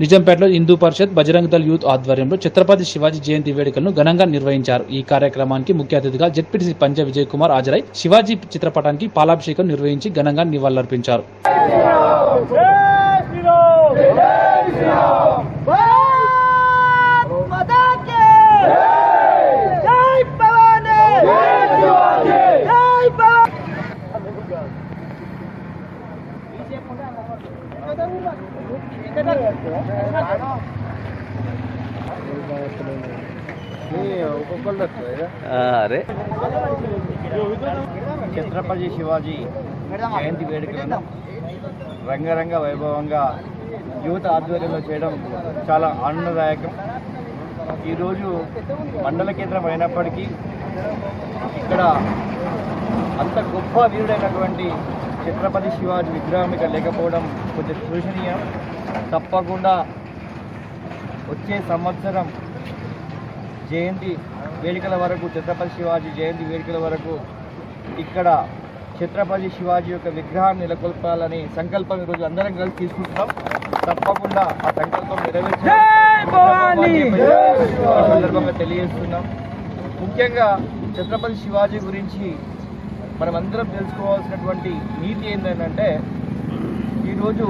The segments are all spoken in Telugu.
నిజాంపేటలో హిందూ పరిషత్ బజరంగ్ దళ్ యూత్ ఆధ్వర్యంలో ఛత్రపతి శివాజీ జయంతి వేడుకలను ఘనంగా నిర్వహించారు. ఈ కార్యక్రమానికి ముఖ్య అతిథిగా జెడ్పీటీసీ పంజ విజయ్ కుమార్ హాజరై శివాజీ చిత్రపటానికి పాలాభిషేకం నిర్వహించి ఘనంగా నివాళులర్పించారు. అరే. ఛత్రపతి శివాజీ జయంతి వేడుకలను రంగరంగ వైభవంగా యువత ఆధ్వర్యంలో చేయడం చాలా ఆనందదాయకం. ఈరోజు మండల కేంద్రం అయినప్పటికీ ఇక్కడ అంత గొప్ప వీరుడైనటువంటి ఛత్రపతి శివాజీ విగ్రహం ఇక్కడ లేకపోవడం కొంచెం శోషనీయం తప్పకుండా వచ్చే సంవత్సరం జయంతి వేడుకల వరకు ఛత్రపతి శివాజీ జయంతి వేడుకల వరకు ఇక్కడ ఛత్రపతి శివాజీ యొక్క విగ్రహాన్ని నెలకొల్పాలని సంకల్పం ఈరోజు అందరం కలిసి తీసుకుంటున్నాం. తప్పకుండా ఆ సంకల్పం సందర్భంగా తెలియజేస్తున్నాం. ముఖ్యంగా ఛత్రపతి శివాజీ గురించి మనం అందరం తెలుసుకోవాల్సినటువంటి నీతి ఏంటంటే ఈరోజు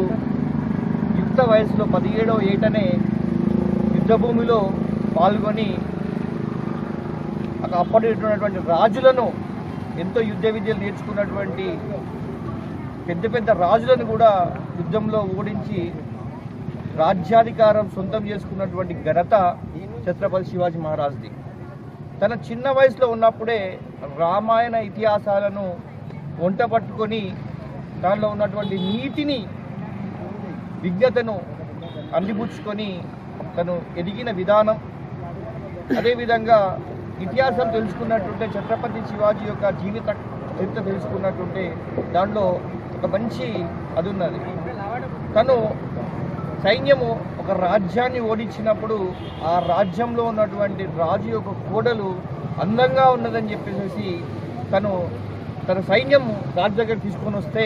యుక్త వయసులో పదిహేడవ ఏటనే యుద్ధభూమిలో పాల్గొని అక్కడ అప్పటి ఉన్నటువంటి రాజులను ఎంతో యుద్ధ విద్యలు నేర్చుకున్నటువంటి పెద్ద పెద్ద రాజులను కూడా యుద్ధంలో ఓడించి రాజ్యాధికారం సొంతం చేసుకున్నటువంటి ఘనత ఛత్రపతి శివాజీ మహారాజ్ది. తన చిన్న వయసులో ఉన్నప్పుడే రామాయణ ఇతిహాసాలను వంట పట్టుకొని దానిలో ఉన్నటువంటి నీతిని విజ్ఞతను అందిపుచ్చుకొని తను ఎదిగిన విధానం. అదేవిధంగా ఇతిహాసం తెలుసుకున్నట్టుంటే ఛత్రపతి శివాజీ యొక్క జీవిత చరిత్ర తెలుసుకున్నట్టుంటే దాంట్లో ఒక మంచి అది ఉన్నది తను సైన్యము ఒక రాజ్యాన్ని ఓడించినప్పుడు ఆ రాజ్యంలో ఉన్నటువంటి రాజు యొక్క కోడలు అందంగా ఉన్నదని చెప్పేసి తను తన సైన్యం రాజు దగ్గర తీసుకొని వస్తే